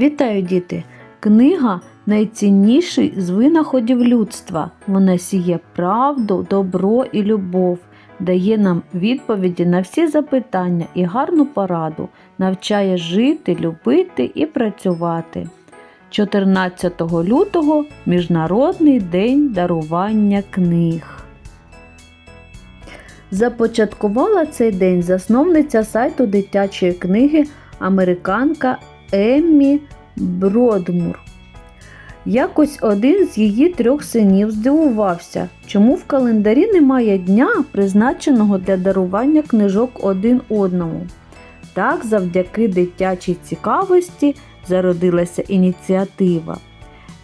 Вітаю, діти! Книга найцінніший з винаходів людства. Вона сіє правду, добро і любов, дає нам відповіді на всі запитання і гарну пораду, навчає жити, любити і працювати. 14 лютого Міжнародний день дарування книг. Започаткувала цей день засновниця сайту дитячої книги американка Еммі Бродмур. Якось один з її трьох синів здивувався, чому в календарі немає дня, призначеного для дарування книжок один одному. Так, завдяки дитячій цікавості зародилася ініціатива.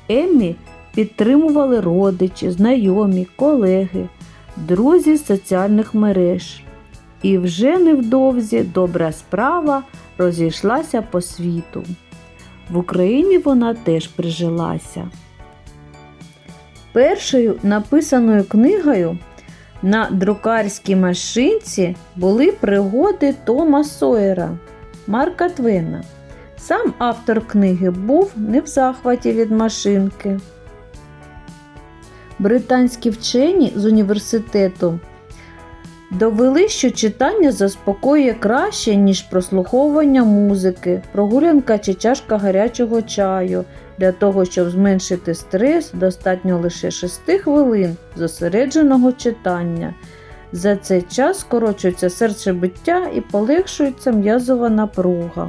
Еммі підтримували родичі, знайомі, колеги, друзі з соціальних мереж. І вже невдовзі добра справа розійшлася по світу. В Україні вона теж прижилася. Першою написаною книгою на друкарській машинці були пригоди Тома Сойера Марка Твена. Сам автор книги був не в захваті від машинки. Британські вчені з університету довели, що читання заспокоює краще, ніж прослуховування музики, прогулянка чи чашка гарячого чаю. Для того, щоб зменшити стрес, достатньо лише 6 хвилин зосередженого читання. За цей час скорочується серцебиття і полегшується м'язова напруга.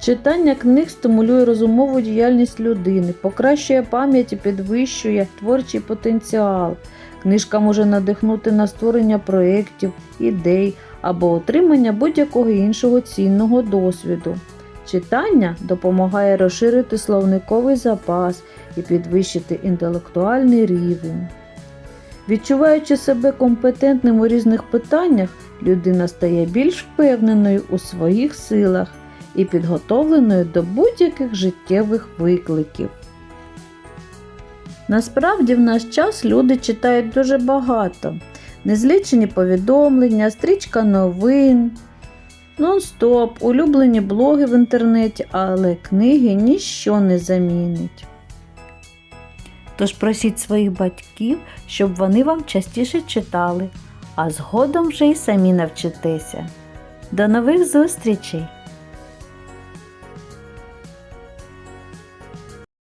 Читання книг стимулює розумову діяльність людини, покращує пам'ять і підвищує творчий потенціал. Книжка може надихнути на створення проєктів, ідей або отримання будь-якого іншого цінного досвіду. Читання допомагає розширити словниковий запас і підвищити інтелектуальний рівень. Відчуваючи себе компетентним у різних питаннях, людина стає більш впевненою у своїх силах і підготовленою до будь-яких життєвих викликів. Насправді в наш час люди читають дуже багато. Незлічені повідомлення, стрічка новин, нон-стоп, улюблені блоги в інтернеті, але книги ніщо не замінить. Тож просіть своїх батьків, щоб вони вам частіше читали, а згодом вже й самі навчитеся. До нових зустрічей!